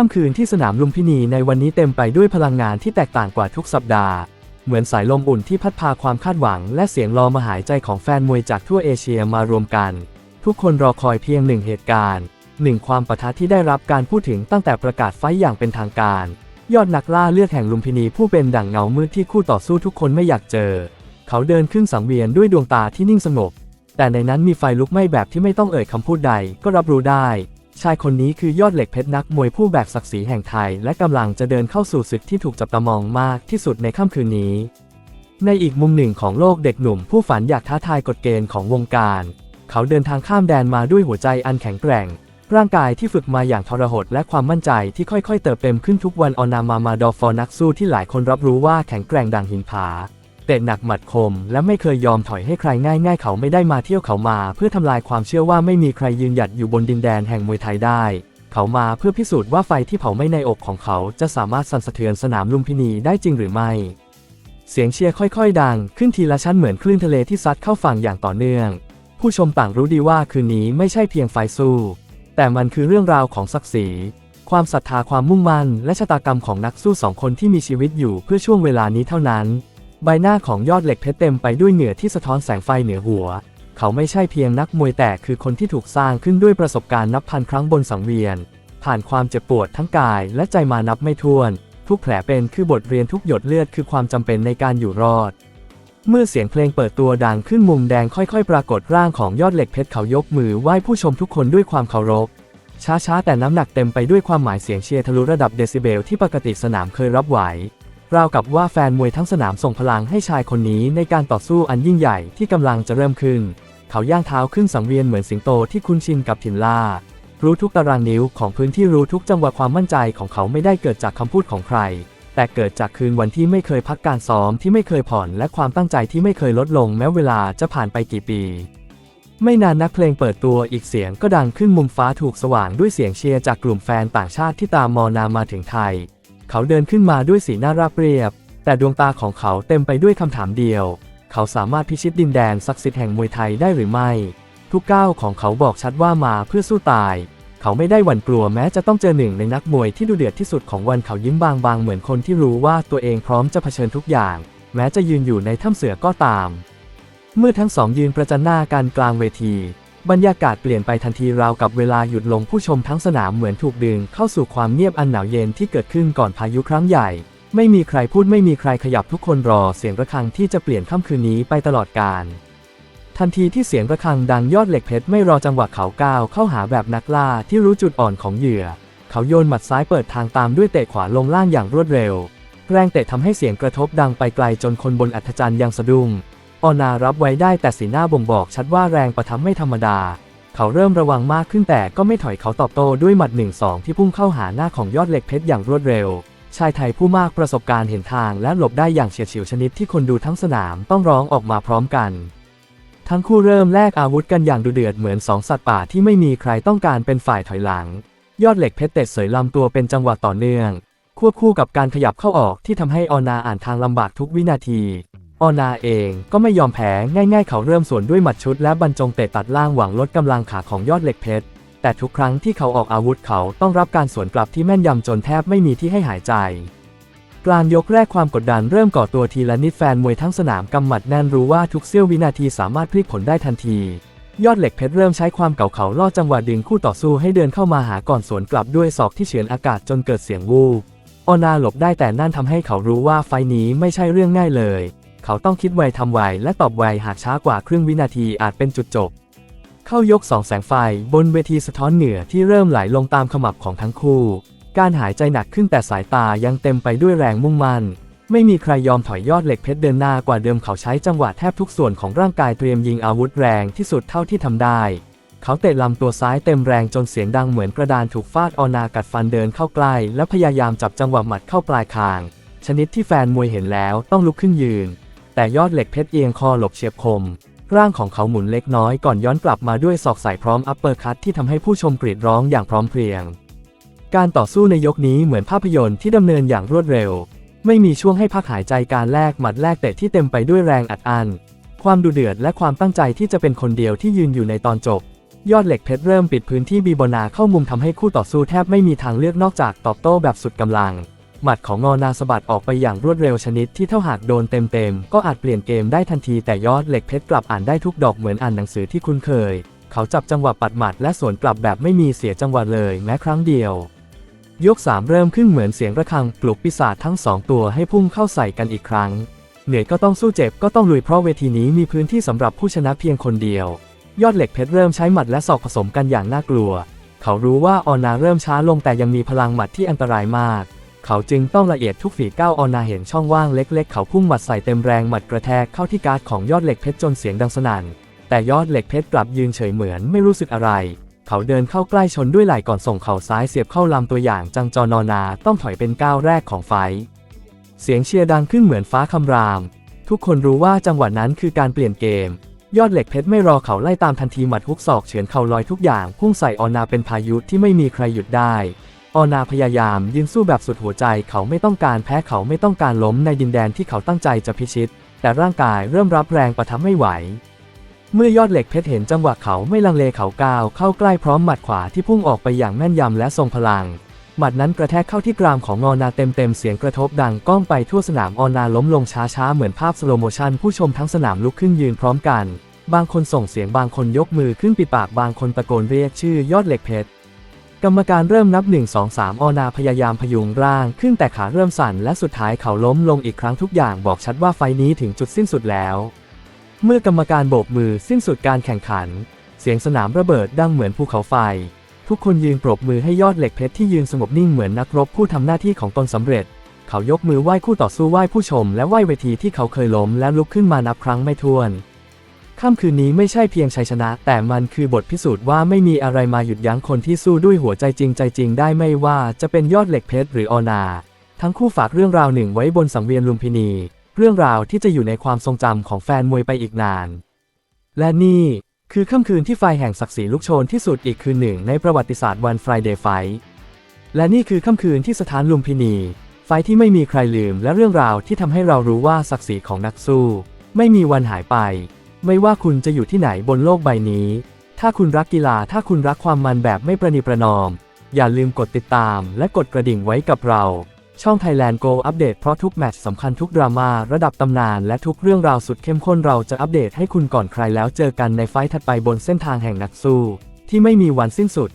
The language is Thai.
ค่ำคืนที่สนามลุมพินีในวันนี้เต็มไปด้วยพลังงานที่แตกต่างกว่าทุกสัปดาห์ เหมือนสายลมอุ่นที่พัดพาความคาดหวัง และเสียงรอมาหายใจของแฟนมวยจากทั่วเอเชียมารวมกัน ทุกคนรอคอยเพียงหนึ่งเหตุการณ์หนึ่งความประทะที่ได้รับการพูดถึงตั้งแต่ประกาศไฟอย่างเป็นทางการ ยอดนักล่าเลือดแห่งลุมพินีผู้เป็นดั่งเงามืดที่คู่ต่อสู้ทุกคนไม่อยากเจอ เขาเดินขึ้นสังเวียนด้วยดวงตาที่นิ่งสงบแต่ในนั้นมีไฟลุกไหม้แบบที่ไม่ต้องเอ่ยคำพูดใดก็รับรู้ได้ ชายคนนี้คือยอดเหล็กเพชรนักมวยผู้แบกศักดิ์ศรีแห่งไทย และกำลังจะเดินเข้าสู่ศึกที่ถูกจับตามองมากที่สุดในค่ำคืนนี้ ในอีกมุมหนึ่งของโลกเด็กหนุ่มผู้ฝันอยากท้าทายกฎเกณฑ์ของวงการ เขาเดินทางข้ามแดนมาด้วยหัวใจอันแข็งแกร่ง ร่างกายที่ฝึกมาอย่างทรหดและความมั่นใจที่ค่อยๆ เติบเต็มขึ้นทุกวันออนามามาดอฟอนักสู้ที่หลายคนรับรู้ว่าแข็งแกร่งดังหินผา เตะหนักหมัดคม และไม่เคยยอมถอยให้ใครง่ายๆเขาไม่ได้มาเที่ยวเขามา เพื่อทำลายความเชื่อว่าไม่มีใครยืนหยัดอยู่บนดินแดนแห่งมวยไทยได้ เขามาเพื่อพิสูจน์ว่าไฟที่เผาไม่ในอกของเขาจะสามารถสั่นสะเทือนสนามลุมพินีได้จริงหรือไม่ เสียงเชียร์ค่อยๆ ดัง ขึ้นทีละชั้นเหมือนคลื่นทะเลที่ซัดเข้าฝั่งอย่างต่อเนื่อง ผู้ชมต่างรู้ดีว่าคืนนี้ไม่ใช่เพียงไฟสู้ แต่มันคือเรื่องราวของศักดิ์ศรีความศรัทธาความมุ่งมั่น และชะตากรรมของนักสู้สองคนที่มีชีวิตอยู่เพื่อช่วงเวลานี้เท่านั้น ใบหน้าของยอดเหล็กเพชรเต็มไปด้วยเหงื่อที่สะท้อนแสงไฟเหนือหัว เขาไม่ใช่เพียงนักมวยแต่คือคนที่ถูกสร้างขึ้นด้วยประสบการณ์นับพันครั้งบนสังเวียน ผ่านความเจ็บปวดทั้งกายและใจมานับไม่ถ้วน ทุกแผลเป็นคือบทเรียนทุกหยดเลือดคือความจำเป็นในการอยู่รอด เมื่อเสียงเพลงเปิดตัวดังขึ้นมุมแดงค่อยๆ ปรากฏร่างของยอดเหล็กเพชรเขายกมือไหว้ผู้ชมทุกคนด้วยความเคารพช้าๆแต่น้ำหนักเต็มไปด้วยความหมายเสียงเชียร์ทะลุระดับเดซิเบลที่ปกติสนามเคยรับไหว ราวกับว่าแฟนมวยทั้งสนามส่งพลังให้ชายคนนี้ในการต่อสู้อันยิ่งใหญ่ที่กำลังจะเริ่มขึ้น เขาย่างเท้าขึ้นสังเวียนเหมือนสิงโตที่คุ้นชินกับถิ่นล่า รู้ทุกตารางนิ้วของพื้นที่รู้ทุกจังหวะความมั่นใจของเขาไม่ได้เกิดจากคำพูดของใคร แต่เกิดจากคืนวันที่ไม่เคยพักการซ้อมที่ไม่เคยผ่อนและความตั้งใจที่ไม่เคยลดลงแม้เวลาจะผ่านไปกี่ปี ไม่นานนักเพลงเปิดตัวอีกเสียงก็ดังขึ้นมุมฟ้าถูกสว่างด้วยเสียงเชียร์จากกลุ่มแฟนต่างชาติที่ตามมอนามาถึงไทย เขาเดินขึ้นมาด้วยสีหน้าราบเรียบ แต่ดวงตาของเขาเต็มไปด้วยคำถามเดียว เขาสามารถพิชิตดินแดนศักดิ์สิทธิ์แห่งมวยไทยได้หรือไม่ ทุกก้าวของเขาบอกชัดว่ามาเพื่อสู้ตาย เขาไม่ได้หวั่นกลัวแม้จะต้องเจอหนึ่งในนักมวยที่ดูเดือดที่สุดของวันเขายิ้มบางๆเหมือนคนที่รู้ว่าตัวเองพร้อมจะเผชิญทุกอย่าง แม้จะยืนอยู่ในถ้ำเสือก็ตาม เมื่อทั้งสองยืนประจันหน้ากันกลางเวที บรรยากาศเปลี่ยนไปทันทีราวกับเวลาหยุดลงผู้ชมทั้งสนามเหมือนถูกดึงเข้าสู่ความเงียบอันหนาวเย็นที่เกิดขึ้นก่อนพายุครั้งใหญ่ ไม่มีใครพูดไม่มีใครขยับทุกคนรอเสียงระฆังที่จะเปลี่ยนค่ำคืนนี้ไปตลอดกาลทันทีที่เสียงระฆังดังยอดเหล็กเพชรไม่รอจังหวะเขาก้าวเข้าหาแบบนักล่าที่รู้จุดอ่อนของเหยื่อ เขาโยนหมัดซ้ายเปิดทางตามด้วยเตะขวาลงล่างอย่างรวดเร็ว แรงเตะทำให้เสียงกระทบดังไปไกลจนคนบนอัธจันทร์ยังสะดุ้ง ออนารับไว้ได้แต่สีหน้าบ่งบอกชัดว่าแรงประทำไม่ธรรมดา เขาเริ่มระวังมากขึ้นแต่ก็ไม่ถอยเขาตอบโต้ด้วยหมัด1 2ที่พุ่งเข้าหาหน้าของยอดเหล็กเพชรอย่างรวดเร็ว ชายไทยผู้มากประสบการณ์เห็นทางและหลบได้อย่างเฉียดฉิวชนิดที่คนดูทั้งสนามต้องร้องออกมาพร้อมกัน ทั้งคู่เริ่มแลกอาวุธกันอย่างดุเดือดเหมือนสองสัตว์ป่าที่ไม่มีใครต้องการเป็นฝ่ายถอยหลัง ยอดเหล็กเพชรเตะเสยลำตัวเป็นจังหวะต่อเนื่อง ควบคู่กับการขยับเข้าออกที่ทำให้ออนาอ่านทางลำบากทุกวินาที ออนาเองก็ไม่ยอมแพ้ง่ายๆ เขาเริ่มสวนด้วยหมัดชุดและบรรจงเตะตัดล่างหวังลดกำลังขาของยอดเหล็กเพชร แต่ทุกครั้งที่เขาออกอาวุธเขาต้องรับการสวนกลับที่แม่นยำจนแทบไม่มีที่ให้หายใจ กลางยกแรกความกดดันเริ่มก่อตัวทีละนิดแฟนมวยทั้งสนามกำหมัดแน่นรู้ว่าทุกเสี้ยววินาทีสามารถพลิกผลได้ทันที ยอดเหล็กเพชรเริ่มใช้ความเก่าเขาล่อจังหวะดึงคู่ต่อสู้ให้เดินเข้ามาหาก่อนสวนกลับด้วยศอกที่เฉือนอากาศจนเกิดเสียงวูบออนาหลบได้แต่นั่นทำให้เขารู้ว่าไฟนี้ไม่ใช่เรื่องง่ายเลย เขาต้องคิดไวทำไวและตอบไวหากช้ากว่าครึ่งวินาทีอาจเป็นจุดจบ เข้ายกสองแสงไฟบนเวทีสะท้อนเหนือที่เริ่มไหลลงตามขมับของทั้งคู่ การหายใจหนักขึ้นแต่สายตายังเต็มไปด้วยแรงมุ่งมั่น ไม่มีใครยอมถอยยอดเหล็กเพชรเดินหน้ากว่าเดิมเขาใช้จังหวะแทบทุกส่วนของร่างกายเตรียมยิงอาวุธแรงที่สุดเท่าที่ทำได้ เขาเตะลำตัวซ้ายเต็มแรงจนเสียงดังเหมือนกระดานถูกฟาดออนากัดฟันเดินเข้าใกล้ และพยายามจับจังหวะหมัดเข้าปลายคาง ชนิดที่แฟนมวยเห็นแล้วต้องลุกขึ้นยืน แต่ยอดเหล็กเพชรเอียงคอหลบเฉียบคม ร่างของเขาหมุนเล็กน้อยก่อนย้อนกลับมาด้วยศอกใส่พร้อมอัปเปอร์คัตที่ทำให้ผู้ชมกรีดร้องอย่างพร้อมเพรียง การต่อสู้ในยกนี้เหมือนภาพยนตร์ที่ดำเนินอย่างรวดเร็ว ไม่มีช่วงให้พักหายใจการแลกหมัดแลกเตะที่เต็มไปด้วยแรงอัดอั้นความดุเดือดและความตั้งใจที่จะเป็นคนเดียวที่ยืนอยู่ในตอนจบ ยอดเหล็กเพชรเริ่มปิดพื้นที่บีโบนาเข้ามุมทำให้คู่ต่อสู้แทบไม่มีทางเลือกนอกจากตอบโต้แบบสุดกำลัง หมัดของงอนาสะบัดออกไปอย่างรวดเร็วชนิดที่เท่าหากโดนเต็มๆ ก็อาจเปลี่ยนเกมได้ทันทีแต่ยอดเหล็กเพชรกลับอ่านได้ทุกดอกเหมือนอ่านหนังสือที่คุ้นเคย เขาจับจังหวะปัดหมัดและสวนกลับแบบไม่มีเสียจังหวะเลยแม้ครั้งเดียวยก 3 เริ่มขึ้นเหมือนเสียงระฆังปลุกปีศาจทั้งสองตัวให้พุ่งเข้าใส่กันอีกครั้ง เหนื่อยก็ต้องสู้เจ็บก็ต้องลุยเพราะเวทีนี้มีพื้นที่สำหรับผู้ชนะเพียงคนเดียว ยอดเหล็กเพชรเริ่มใช้หมัดและศอกผสมกันอย่างน่ากลัว เขารู้ว่าออนาเริ่มช้าลงแต่ยังมีพลังหมัดที่อันตรายมาก เขาจึงต้องละเอียดทุกฝีก้าวออนาเห็นช่องว่างเล็ก ๆ เขาพุ่งหมัดใส่เต็มแรงหมัดกระแทกเข้าที่การ์ดของยอดเหล็กเพชรจนเสียงดังสนั่น แต่ยอดเหล็กเพชรกลับยืนเฉยเหมือนไม่รู้สึกอะไร เขาเดินเข้าใกล้ชนด้วยไหล่ก่อนส่งเข่าซ้ายเสียบเข้าลำตัวอย่างจังจอนอนาต้องถอยเป็นก้าวแรกของไฟ เสียงเชียร์ดังขึ้นเหมือนฟ้าคำราม ทุกคนรู้ว่าจังหวะนั้นคือการเปลี่ยนเกมยอดเหล็กเพชรไม่รอเขาไล่ตามทันทีหมัดฮุกศอกเฉือนเข่าลอยทุกอย่างพุ่งใส่ออนาเป็นพายุที่ไม่มีใครหยุดได้ ออนาพยายามยืนสู้แบบสุดหัวใจเขาไม่ต้องการแพ้เขาไม่ต้องการล้มในดินแดนที่เขาตั้งใจจะพิชิต แต่ร่างกายเริ่มรับแรงประทับไม่ไหว เมื่อยอดเหล็กเพชรเห็นจังหวะเขาไม่ลังเลเขาก้าวเข้าใกล้พร้อมหมัดขวาที่พุ่งออกไปอย่างแม่นยำและทรงพลัง หมัดนั้นกระแทกเข้าที่กรามของออนาเต็มๆเสียงกระทบดังก้องไปทั่วสนามออนาล้มลงช้าๆเหมือนภาพสโลโมชันผู้ชมทั้งสนามลุกขึ้นยืนพร้อมกัน บางคนส่งเสียงบางคนยกมือขึ้นปิดปากบางคนตะโกนเรียกชื่อยอดเหล็กเพชร กรรมการเริ่มนับ 1 2 3 ออนาพยายามพยุงร่าง ขึ้นแต่ขาเริ่มสั่นและสุดท้ายเขาล้มลงอีกครั้งทุกอย่างบอกชัดว่าไฟนี้ถึงจุดสิ้นสุดแล้ว เมื่อกรรมการโบกมือสิ้นสุดการแข่งขัน เสียงสนามระเบิดดังเหมือนภูเขาไฟ ทุกคนยืนปรบมือให้ยอดเหล็กเพชรที่ยืนสงบนิ่งเหมือนนักรบผู้ทำหน้าที่ของตนสำเร็จ เขายกมือไหว้คู่ต่อสู้ไหว้ผู้ชม และไหว้เวทีที่เขาเคยล้มและลุกขึ้นมานับครั้งไม่ถ้วน ค่ำคืนนี้ไม่ใช่เพียงชัยชนะ แต่มันคือบทพิสูจน์ว่าไม่มีอะไรมาหยุดยั้งคนที่สู้ด้วยหัวใจจริงใจจริงได้ไม่ว่าจะเป็นยอดเหล็กเพชรหรือออนา ทั้งคู่ฝากเรื่องราวหนึ่งไว้บนสังเวียนลุมพินี เรื่องราวที่จะอยู่ในความทรงจำของแฟนมวยไปอีกนาน และนี่คือค่ำคืนที่ไฟแห่งศักดิ์ศรีลุกโชนที่สุดอีกคืนหนึ่งในประวัติศาสตร์วัน Friday Fight และนี่คือค่ำคืนที่สถานลุมพินี ไฟท์ที่ไม่มีใครลืมและเรื่องราวที่ทำให้เรารู้ว่าศักดิ์ศรีของนักสู้ ไม่มีวันหายไป ไม่ว่าคุณจะอยู่ที่ไหนบนโลกใบนี้ ถ้าคุณรักกีฬาถ้าคุณรักความมันแบบไม่ประนีประนอม อย่าลืมกดติดตามและกดกระดิ่งไว้กับเรา ช่อง Thailand Go อัปเดตเพราะทุกแมตช์สำคัญทุกดราม่าระดับตำนานและทุกเรื่องราวสุดเข้มข้นเราจะอัปเดตให้คุณก่อนใครแล้วเจอกันในไฟท์ถัดไปบนเส้นทางแห่งนักสู้ ที่ไม่มีวันสิ้นสุด